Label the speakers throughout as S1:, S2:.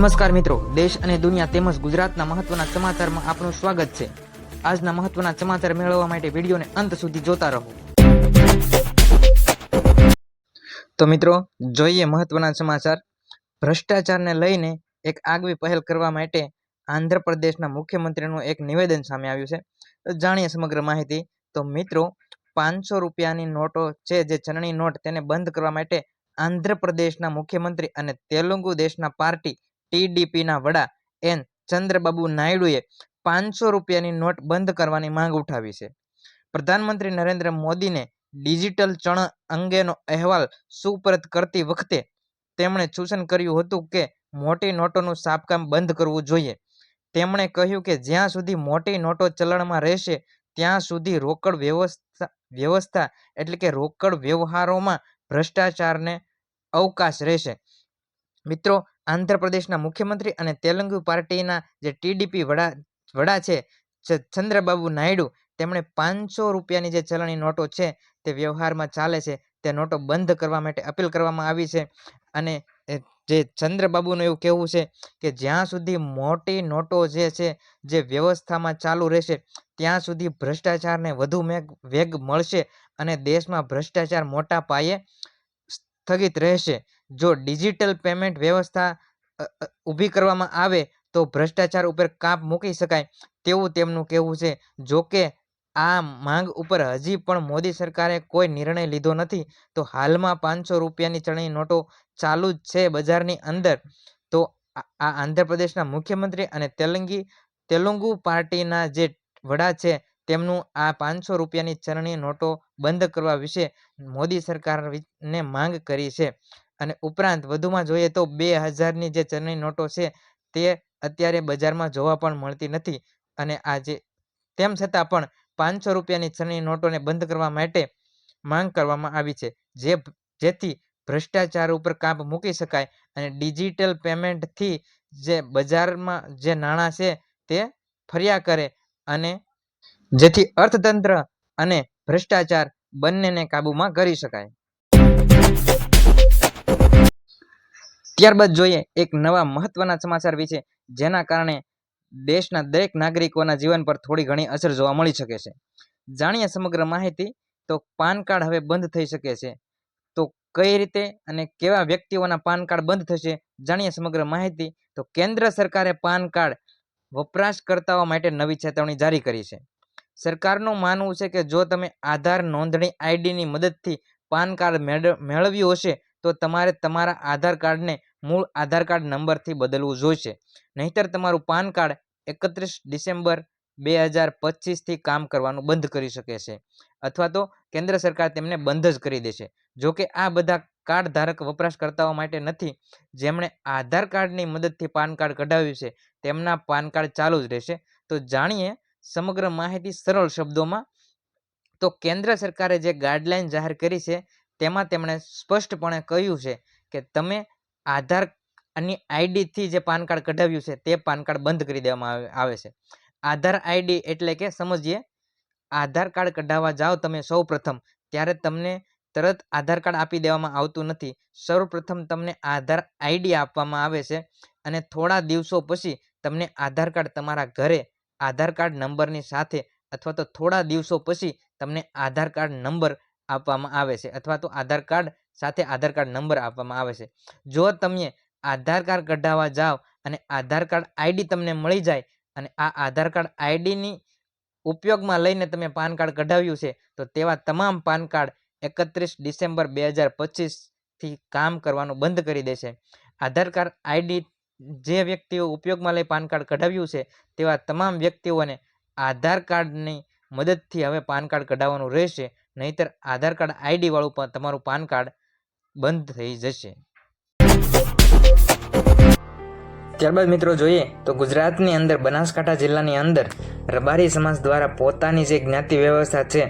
S1: નમસ્કાર મિત્રો. દેશ અને દુનિયા તેમજ ગુજરાતના મહત્વના સમાચારમાં આપનું સ્વાગત છે. આજના મહત્વના સમાચાર મેળવવા માટે વિડીયોને અંત સુધી જોતા રહો. તો મિત્રો, જોઈએ મહત્વના સમાચાર. ભ્રષ્ટાચારને લઈને એક આગવી પહેલ કરવા માટે આંધ્રપ્રદેશના મુખ્યમંત્રીનું એક નિવેદન સામે આવ્યું છે. તો જાણીએ સમગ્ર માહિતી. તો મિત્રો, પાંચસો રૂપિયાની નોટો છે જે ચલણી નોટ તેને બંધ કરવા માટે આંધ્રપ્રદેશના મુખ્યમંત્રી અને તેલુગુ દેશના પાર્ટી ટીડીપીના વડા એન ચંદ્રબાબુ નાયડુએ પાંચસો રૂપિયાની નોટ બંધ કરવાની માંગ ઉઠાવી છે. પ્રધાનમંત્રી નરેન્દ્ર મોદીને ડિજિટલ ચણ અંગેનો અહેવાલ સુપરત કરતી વખતે તેમણે સૂચન કર્યું હતું કે મોટી નોટોનું સાપકામ બંધ કરવું જોઈએ. તેમણે કહ્યું કે જ્યાં સુધી મોટી નોટો ચલણમાં રહેશે, ત્યાં સુધી રોકડ વ્યવસ્થા વ્યવસ્થા એટલે કે રોકડ વ્યવહારોમાં ભ્રષ્ટાચારને અવકાશ રહેશે. મિત્રો આંધ્રપ્રદેશના મુખ્યમંત્રી અને તેલુગુ પાર્ટીના જે ટીડીપી વડા વડા છે ચંદ્રબાબુ નાયડુ, તેમણે પાંચસો રૂપિયાની જે ચલણી નોટો છે, તે વ્યવહારમાં ચાલે છે. તે નોટો બંધ કરવા માટે અપીલ કરવામાં આવી છે અને જે ચંદ્રબાબુનું એવું કહેવું છે કે જ્યાં સુધી મોટી નોટો જે છે, જે વ્યવસ્થામાં ચાલુ રહેશે, ત્યાં સુધી ભ્રષ્ટાચારને વધુ વેગ મળશે અને દેશમાં ભ્રષ્ટાચાર મોટા પાયે સ્થગિત રહેશે. જો ડિજિટલ પેમેન્ટ વ્યવસ્થા ઊભી કરવામાં આવે તો ભ્રષ્ટાચાર ઉપર કાપ મૂકી શકાય તેવું તેમનું કહેવું છે. જો કે આ માંગ ઉપર હજી પણ મોદી સરકારે કોઈ નિર્ણય લીધો નથી, તો હાલમાં પાંચસો રૂપિયાની ચણી નોટો ચાલુ જ છે બજારની અંદર. તો આ આંધ્રપ્રદેશના મુખ્યમંત્રી અને તેલુંગી, તેલુગુ પાર્ટીના જે વડા છે તેમનું આ પાંચસો રૂપિયાની ચરણી નોટો બંધ કરવા વિશે મોદી સરકારને માંગ કરી છે. અને ઉપરાંત વધુમાં જોઈએ તો બે હજારની જે ચલણી નોટો છે, તે અત્યારે બજારમાં જોવા પણ મળતી નથી. અને આજે તેમ છતાં પણ પાંચસો રૂપિયાની ચલણી નોટોને બંધ કરવા માટે માંગ કરવામાં આવી છે. જે જેથી ભ્રષ્ટાચાર ઉપર કાપ મૂકી શકાય અને ડિજિટલ પેમેન્ટથી જે બજારમાં જે નાણાં છે, તે ફર્યા કરે અને જેથી અર્થતંત્ર અને ભ્રષ્ટાચાર બંનેને કાબૂમાં કરી શકાય. ત્યારબાદ જોઈએ એક નવા મહત્વના સમાચાર વિશે, જેના કારણે દેશના દરેક નાગરિકોના જીવન પર થોડી ઘણી અસર જોવા મળી શકે છે. જાણીએ સમગ્ર માહિતી, તો પાન કાર્ડ હવે બંધ થઈ શકે છે. તો કઈ રીતે અને કેવા વ્યક્તિઓના પાન કાર્ડ બંધ થશે, જાણીએ સમગ્ર માહિતી, તો કેન્દ્ર સરકારે પાન કાર્ડ વપરાશકર્તાઓ માટે નવી ચેતવણી જારી કરી છે. સરકારનું માનવું છે કે જો તમે આધાર નોંધણી આઈડીની મદદથી પાન કાર્ડ મેળ, મેળવ્યું હશે, તો તમારે તમારા આધાર કાર્ડને મૂળ આધાર કાર્ડ નંબરથી બદલવું જોઈશે. નહીતર તમારું પાન કાર્ડ એકત્રીસ ડિસેમ્બર બે હજાર પચીસથી કામ કરવાનું બંધ કરી શકે છે. અથવા તો કેન્દ્ર સરકાર તેમને બંધ જ કરી દેશે. જો કે આ બધા કાર્ડ ધારક વપરાશકર્તાઓ માટે નથી. જેમણે આધાર કાર્ડની મદદથી પાન કાર્ડ કઢાવ્યું છે, તેમના પાન કાર્ડ ચાલુ જ રહેશે. તો જાણીએ સમગ્ર માહિતી સરળ શબ્દોમાં, તો કેન્દ્ર સરકારે જે ગાઈડલાઈન જાહેર કરી છે, તેમાં તેમણે સ્પષ્ટપણે કહ્યું છે કે તમે આધારની આઈડીથી જે પાન કાર્ડ કઢાવ્યું છે, તે પાન કાર્ડ બંધ કરી દેવામાં આવે છે. આધાર આઈડી એટલે કે સમજીએ, આધાર કાર્ડ કઢાવવા જાઓ તમે સૌ ત્યારે તમને તરત આધાર કાર્ડ આપી દેવામાં આવતું નથી. સૌપ્રથમ તમને આધાર આઈડી આપવામાં આવે છે અને થોડા દિવસો પછી તમને આધાર કાર્ડ તમારા ઘરે, આધાર કાર્ડ નંબરની સાથે અથવા તો થોડા દિવસો પછી તમને આધાર કાર્ડ નંબર આપવામાં આવે છે અથવા તો આધાર કાર્ડ સાથે આધાર કાર્ડ નંબર આપવામાં આવે છે. જો તમે આધાર કાર્ડ કઢાવવા જાઓ અને આધાર કાર્ડ આઈડી તમને મળી જાય અને આ આધાર કાર્ડ આઈડીની ઉપયોગમાં લઈને તમે પાન કાર્ડ કઢાવ્યું છે, તો તેવા તમામ પાન કાર્ડ એકત્રીસ ડિસેમ્બર બે હજાર પચીસથી કામ કરવાનું બંધ કરી દેશે આધાર કાર્ડ આઈડી જે વ્યક્તિઓ ઉપયોગમાં લઈ પાન કાર્ડ કઢાવ્યું છે, તેવા તમામ વ્યક્તિઓને આધાર કાર્ડની મદદથી હવે પાન કાર્ડ કઢાવવાનું રહેશે. નહીતર આધાર કાર્ડ આઈડીવાળું પણ તમારું પાન કાર્ડ બંધ થઈ જશે. ત્યારબાદ મિત્રો જોઈએ તો ગુજરાતની અંદર, બનાસકાંઠા જિલ્લાની અંદર રબારી સમાજ દ્વારા પોતાની જે જ્ઞાતિ વ્યવસ્થા છે,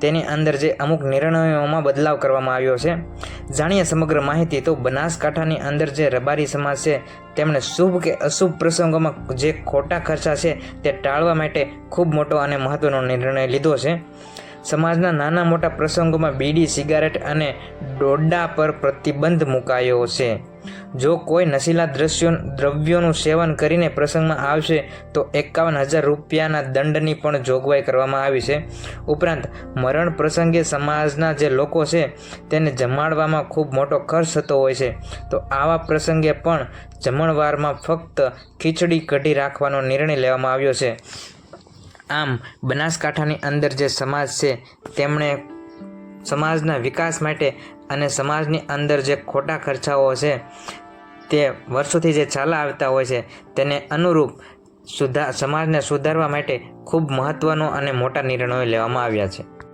S1: તેની અંદર જે અમુક નિર્ણયોમાં બદલાવ કરવામાં આવ્યો છે. જાણીએ સમગ્ર માહિતી તો બનાસકાંઠાની અંદર જે રબારી સમાજ છે, તેમણે શુભ કે અશુભ પ્રસંગોમાં જે ખોટા ખર્ચા છે, તે ટાળવા માટે ખૂબ મોટો અને મહત્ત્વનો નિર્ણય લીધો છે. સમાજના નાના મોટા પ્રસંગોમાં બીડી, સિગારેટ અને ડોડા પર પ્રતિબંધ મુકાયો છે. જો કોઈ નશીલા દ્રશ્યો, દ્રવ્યોનું સેવન કરીને પ્રસંગમાં આવશે, તો એકાવન હજાર રૂપિયાના દંડની પણ જોગવાઈ કરવામાં આવી છે. ઉપરાંત, મરણ પ્રસંગે સમાજના જે લોકો છે, તેને જમાડવામાં ખૂબ મોટો ખર્ચ થતો હોય છે. તો આવા પ્રસંગે પણ જમણવારમાં ફક્ત ખીચડી કઢી રાખવાનો નિર્ણય લેવામાં આવ્યો છે. આમ બનાસકાંઠાની અંદર જે સમાજ છે, તેમણે સમાજના વિકાસ માટે અને સમાજની અંદર જે ખોટા ખર્ચાઓ છે, તે વર્ષોથી જે ચાલા આવતા હોય છે, તેને અનુરૂપ સુધા, સમાજને સુધારવા માટે ખૂબ મહત્ત્વનો અને મોટા નિર્ણયો લેવામાં આવ્યા છે.